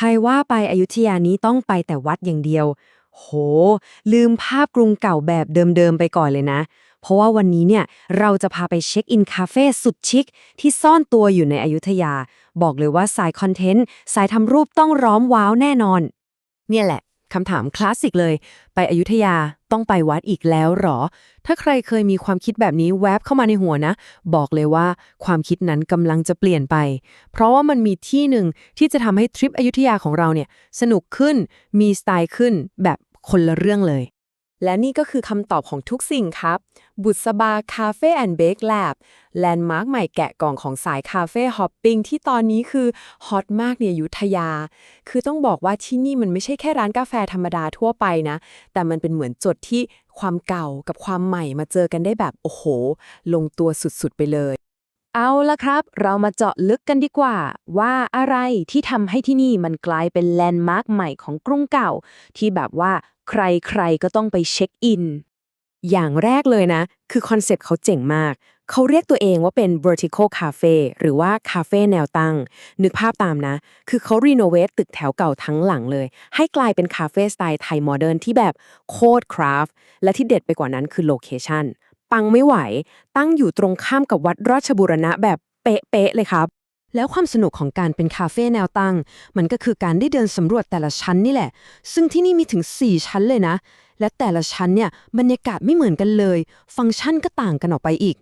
ใครว่าไปอยุธยานี้ต้องไปแต่วัดอย่างเดียว โห ลืมภาพกรุงเก่าแบบเดิมๆไปก่อนเลยนะ เพราะว่าวันนี้เนี่ย เราจะพาไปเช็คอินคาเฟ่สุดชิค ที่ซ่อนตัวอยู่ในอยุธยา บอกเลยว่าสายคอนเทนต์ สายทำรูปต้องร้อมว้าวแน่นอน เนี่ยแหละ คำถามคลาสสิกเลย ไปอยุธยาต้องไปวัดอีกแล้วหรอ ถ้าใครเคยมีความคิดแบบนี้แวบเข้ามาในหัวนะ บอกเลยว่าความคิดนั้นกำลังจะเปลี่ยนไป เพราะว่ามันมีที่หนึ่งที่จะทำให้ทริปอยุธยาของเราเนี่ยสนุกขึ้น มีสไตล์ขึ้นแบบคนละเรื่องเลย และนี่ก็คือคำตอบของทุกสิ่งครับ บุษบาคาเฟ่แอนด์เบคแลบแลนด์มาร์คใหม่แกะกล่องของสายคาเฟ่ฮอปปิ้งที่ตอนนี้คือฮอตมากในอยุธยา คือต้องบอกว่าที่นี่มันไม่ใช่แค่ร้านกาแฟธรรมดาทั่วไปนะ แต่มันเป็นเหมือนจุดที่ความเก่ากับความใหม่มาเจอกันได้แบบ โอ้โห ลงตัวสุดๆไปเลย เอาละครับ เรามาเจาะลึกกันดีกว่า ว่าอะไรที่ทำให้ที่นี่มันกลายเป็นแลนด์มาร์คใหม่ของกรุงเก่า ที่แบบว่าใครๆก็ต้องไปเช็คอิน อย่างแรกเลยนะ คือคอนเซ็ปต์เขาเจ๋งมาก เขาเรียกตัวเองว่าเป็น vertical cafe หรือว่าคาเฟ่แนวตั้ง นึกภาพตามนะ คือเขารีโนเวทตึกแถวเก่าทั้งหลังเลย ให้กลายเป็นคาเฟ่สไตล์ไทยโมเดิร์นที่แบบโคตรคราฟต์และที่เด็ดไปกว่านั้นคือโลเคชั่น ปังไม่ไหว ตั้งอยู่ตรงข้ามกับวัดราชบูรณะแบบเป๊ะๆเลยครับ แล้วความสนุกของการเป็นคาเฟ่แนวตั้ง มันก็คือการได้เดินสำรวจแต่ละชั้นนี่แหละ ซึ่งที่นี่มีถึง 4 ชั้นเลยนะ และแต่ละชั้นเนี่ยบรรยากาศไม่เหมือนกันเลย ฟังก์ชันก็ต่างกันออกไปอีก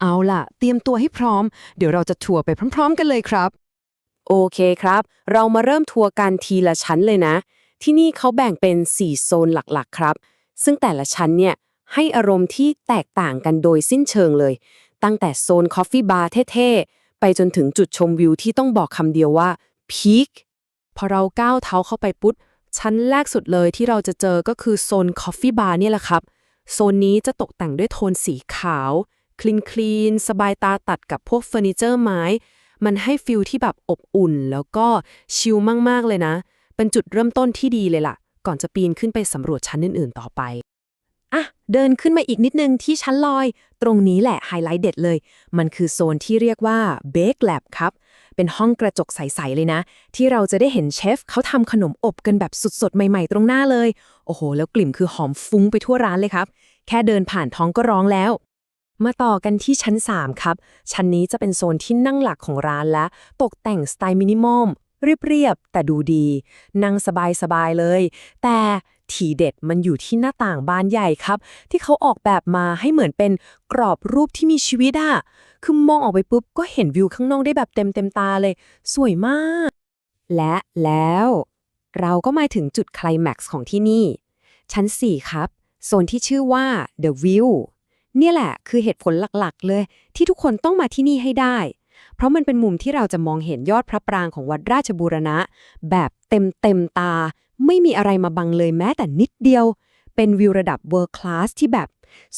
เอาล่ะ เตรียมตัวให้พร้อม เดี๋ยวเราจะทัวร์ไปพร้อม ๆ กันเลยครับ โอเคครับ เรามาเริ่มทัวร์กันทีละชั้นเลยนะ ที่นี่เขาแบ่งเป็น 4 โซนหลักๆ ครับ ซึ่งแต่ละชั้นเนี่ย ให้อารมณ์ที่แตกต่างกันโดยสิ้นเชิงเลย ตั้งแต่โซนคอฟฟี่บาร์เท่ๆ ไปจนถึงจุดชมวิวที่ต้องบอกคำเดียวว่าพีคพอเราก้าวเท้าเข้าไปปุ๊บชั้นแรกสุดเลยที่เราจะเจอก็คือโซนคอฟฟี่บาร์เนี่ยแหละครับ โซนนี้จะตกแต่งด้วยโทนสีขาว คลีนคลีนสบายตาตัดกับพวกเฟอร์นิเจอร์ไม้ มันให้ฟิลที่แบบอบอุ่น แล้วก็ชิลมากๆเลยนะ เป็นจุดเริ่มต้นที่ดีเลยล่ะ ก่อนจะปีนขึ้นไปสำรวจชั้นอื่นๆต่อไป อะเดินขึ้นมาอีกนิดนึงที่ชั้นลอย ตรงนี้แหละไฮไลท์เด็ดเลย มันคือโซนที่เรียกว่า Bake Lab ครับ เป็นห้องกระจกใส ๆ เลยนะ ที่เราจะได้เห็นเชฟเขาทำขนมอบกันแบบสด ๆ ใหม่ ๆ ตรงหน้าเลย โอ้โห แล้วกลิ่นคือหอมฟุ้งไปทั่วร้านเลยครับ แค่เดินผ่านท้องก็ร้องแล้วมาต่อกันที่ชั้น 3 ครับ ชั้นนี้จะเป็นโซนที่นั่งหลักของร้านและ ตกแต่งสไตล์มินิมอลเรียบๆแต่ดูดี นั่งสบายๆเลย แต่ ทีเด็ดมันอยู่ที่หน้าต่างบานใหญ่ครับ ที่เขาออกแบบมาให้เหมือนเป็นกรอบรูปที่มีชีวิตอะคือมองออกไปปุ๊บก็เห็นวิวข้างนอกได้แบบเต็มเต็มตาเลย สวยมาก และแล้ว เราก็มาถึงจุดไคลแม็กซ์ของที่นี่ ชั้น 4 ครับ โซนที่ชื่อว่า The View เนี่ยแหละคือเหตุผลหลักๆ เลย ที่ทุกคนต้องมาที่นี่ให้ได้ เพราะมันเป็นมุมที่เราจะมองเห็นยอดพระปรางของวัดราชบูรณะ แบบเต็มเต็มตา ไม่มีอะไรมาบังเลยแม้แต่นิดเดียว เป็นวิวระดับ World Class ที่แบบ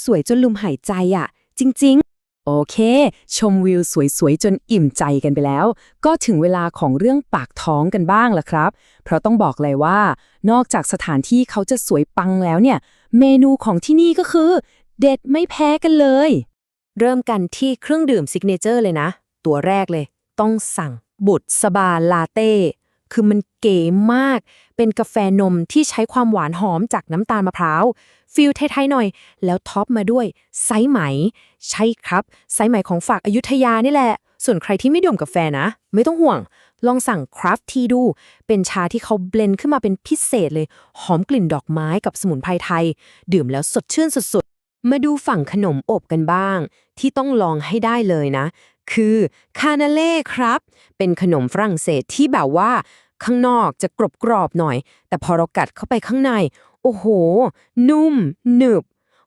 สวยจนลืมหายใจอะ่ะ จริง ๆโอเค ชมวิวสวยๆ จนอิ่มใจกันไปแล้ว ก็ถึงเวลาของเรื่องปากท้องกันบ้างละครับ เพราะต้องบอกเลยว่า นอกจากสถานที่เขาจะสวยปังแล้วเนี่ย เมนูของที่นี่ก็คือ เด็ดไม่แพ้กันเลย เริ่มกันที่เครื่องดื่มซิกเนเจอร์เลยนะ ตัวแรกเลย ต้องสั่งบุตรสบาลาเต้ คือมันเก๋มาก เป็นกาแฟนมที่ใช้ความหวานหอมจากน้ำตาลมะพร้าว ฟิลไทยๆหน่อย แล้วท็อปมาด้วยไซส์ไหม ใช่ครับ ไซส์ไหมของฝากอายุธยานี่แหละ ส่วนใครที่ไม่ดื่มกาแฟนะ ไม่ต้องห่วง ลองสั่งคราฟทีดู เป็นชาที่เขาเบลนขึ้นมาเป็นพิเศษเลย หอมกลิ่นดอกไม้กับสมุนไพรไทย ดื่มแล้วสดชื่นสุดๆ มาดูฝั่งขนมอบกันบ้าง ที่ต้องลองให้ได้เลยนะ คือคานาเล่ครับ เป็นขนมฝรั่งเศสที่แบบว่า ข้างนอกจะกรอบกรอบหน่อย แต่พอเรากัดเข้าไปข้างใน โอ้โห นุ่ม หนึบ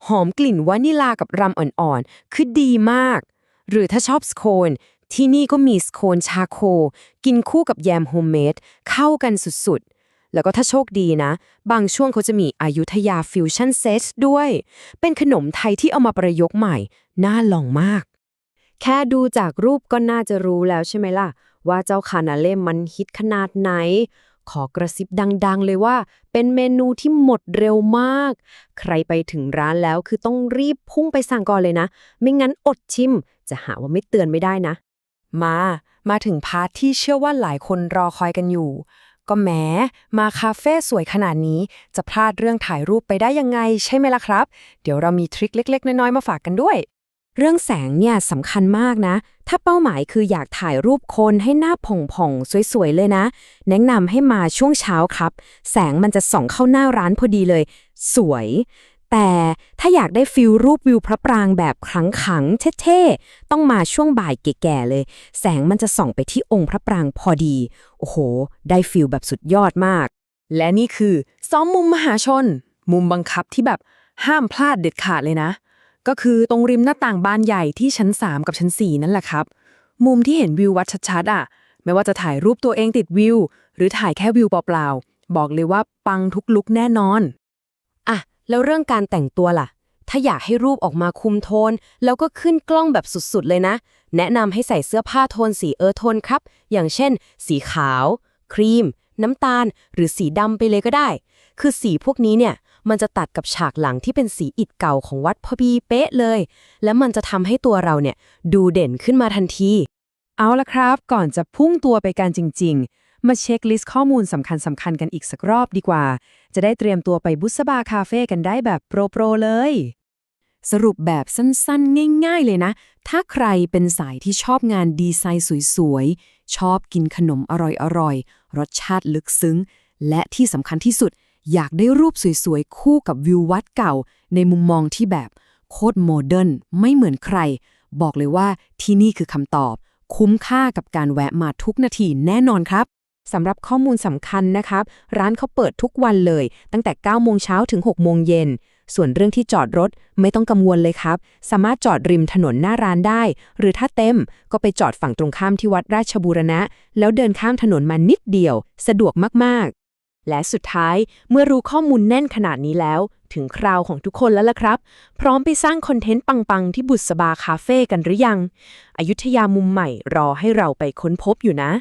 หอมกลิ่นวานิลากับรำอ่อนๆ คือดีมาก หรือถ้าชอบสโคนที่นี่ก็มีสโคนชาโค กินคู่กับแยมโฮมเมดเข้ากันสุดๆ แล้วก็ถ้าโชคดีนะ บางช่วงเขาจะมีอายุทยาฟิวชั่นเซตด้วย เป็นขนมไทยที่เอามาประยุกต์ใหม่ น่าลองมาก แค่ดูจากรูปก็น่าจะรู้แล้วใช่ไหมล่ะ ว่าเจ้าคานาเล่มันฮิตขนาดไหน ขอกระซิบดังๆ เลยว่า เป็นเมนูที่หมดเร็วมาก ใครไปถึงร้านแล้วคือต้องรีบพุ่งไปสั่งก่อนเลยนะ ไม่งั้นอดชิม จะหาว่าไม่เตือนไม่ได้นะ มา มาถึงพาร์ทที่เชื่อว่าหลายคนรอคอยกันอยู่ ก็แหมมาคาเฟ่สวยขนาดนี้ จะพลาดเรื่องถ่ายรูปไปได้ยังไงใช่ไหมล่ะครับ เดี๋ยวเรามีทริคเล็ก ๆ น้อยๆมาฝากกันด้วย เรื่องแสงเนี่ยสำคัญมากนะ ถ้าเป้าหมายคืออยากถ่ายรูปคนให้หน้าผ่องๆ สวยๆ เลยนะ แนะนำให้มาช่วงเช้าครับ แสงมันจะส่องเข้าหน้าร้านพอดีเลย สวย แต่ถ้าอยากได้ฟิลรูปวิวพระปรางแบบขลังขังๆเท่ๆ ต้องมาช่วงบ่ายแก่ๆเลย แสงมันจะส่องไปที่องค์พระปรางพอดี โอ้โห ได้ฟิลแบบสุดยอดมาก และนี่คือซ้อมมุมมหาชน มุมบังคับที่แบบห้ามพลาดเด็ดขาดเลยนะ ก็คือตรงริมหน้าต่างบานใหญ่ที่ชั้น 3 กับชั้น 4 นั่นแหละครับ มุมที่เห็นวิววัดชัดๆอะ ไม่ว่าจะถ่ายรูปตัวเองติดวิว หรือถ่ายแค่วิวเปล่าๆบอกเลยว่าปังทุกลุกแน่นอน แล้วเรื่องการแต่งตัวล่ะ ถ้าอยากให้รูปออกมาคุมโทน แล้วก็ขึ้นกล้องแบบสุดๆเลยนะ แนะนำให้ใส่เสื้อผ้าโทนสีเออโทนครับ อย่างเช่น สีขาว ครีม น้ำตาล หรือสีดำไปเลยก็ได้ คือสีพวกนี้เนี่ยมันจะตัดกับฉากหลังที่เป็นสีอิฐเก่าของวัดพอดีเป๊ะเลย และมันจะทำให้ตัวเราเนี่ยดูเด่นขึ้นมาทันที เอาละครับ ก่อนจะพุ่งตัวไปกันจริง ๆ มาเช็คลิสต์ข้อมูลสำคัญสำคัญกันอีกสักรอบดีกว่า จะได้เตรียมตัวไปบุษบาคาเฟ่กันได้แบบโปรๆเลย สรุปแบบสั้นๆ ง่ายๆเลยนะ ถ้าใครเป็นสายที่ชอบงานดีไซน์สวยๆ ชอบกินขนมอร่อยๆ รสชาติลึกซึ้ง และที่สำคัญที่สุด อยากได้รูปสวยๆ คู่กับวิววัดเก่า ในมุมมองที่แบบโคตรโมเดิร์นไม่เหมือนใคร บอกเลยว่าที่นี่คือคำตอบ คุ้มค่ากับการแวะมาทุกนาทีแน่นอนครับ สำหรับข้อมูลสำคัญนะครับ ร้านเขาเปิดทุกวันเลย ตั้งแต่ 9 โมงเช้าถึง 6 โมงเย็น ส่วนเรื่องที่จอดรถไม่ต้องกังวลเลยครับ สามารถจอดริมถนนหน้าร้านได้ หรือถ้าเต็มก็ไปจอดฝั่งตรงข้ามที่วัดราชบูรณะ แล้วเดินข้ามถนนมานิดเดียว สะดวกมากๆ และสุดท้ายเมื่อรู้ข้อมูลแน่นขนาดนี้แล้ว ถึงคราวของทุกคนแล้วล่ะครับ พร้อมไปสร้างคอนเทนต์ปังๆ ที่บุษบาคาเฟ่กันหรือยัง อยุธยามุมใหม่รอให้เราไปค้นพบอยู่นะ